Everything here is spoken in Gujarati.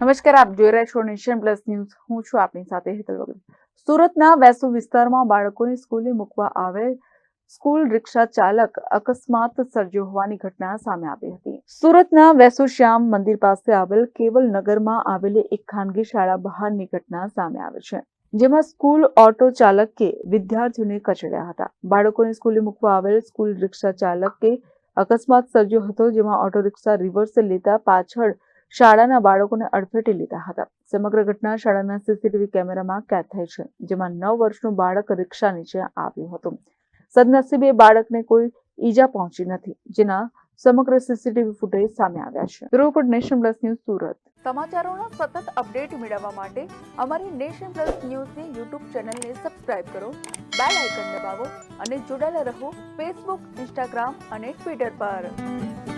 નમસ્કાર, આપ જોઈ રહ્યા છો નેશન પ્લસ ન્યૂઝ. હું છું આપની સાથે હેતલ વગર. સુરતના વેસુ વિસ્તારમાં બાળકોને સ્કૂલે મૂકવા આવેલ સ્કૂલ રિક્ષા ચાલક અકસ્માત સર્જ્યો હોવાની ઘટના સામે આવી હતી. સુરતના વેસુ શ્યામ મંદિર પાસે આવેલ કેવલ નગરમાં આવેલી એક ખાનગી શાળા બહારની ઘટના સામે આવે છે, જેમાં સ્કૂલ ઓટો ચાલકે વિદ્યાર્થીઓને કચડ્યા હતા. બાળકોને સ્કૂલે મૂકવા આવેલ સ્કૂલ રિક્ષા ચાલકે અકસ્માત સર્જ્યો હતો, જેમાં ઓટો રિક્ષા રિવર્સ લેતા પાછળ શાળાના બાળકોને અડફેટે લીધા હતા. સમગ્ર ઘટના શાળાના સીસીટીવી કેમેરામાં કેદ થઈ છે, જેમાં નવ વર્ષનું બાળક રિક્ષા નીચે આવ્યું હતું. સદનસીબે બાળકને કોઈ ઈજા પહોંચી નથી, જેના સમગ્ર સીસીટીવી ફૂટેજ સામે આવ્યા છે. Bureau nation plus news Surat. સમાચારોના સતત અપડેટ મેળવવા માટે અમારી નેશન પ્લસ ન્યૂઝની યુટ્યુબ ચેનલને સબસ્ક્રાઇબ કરો, બેલ આઇકન દબાવો અને જોડાયેલા રહો ફેસબુક, ઇન્સ્ટાગ્રામ અને ટ્વિટર પર.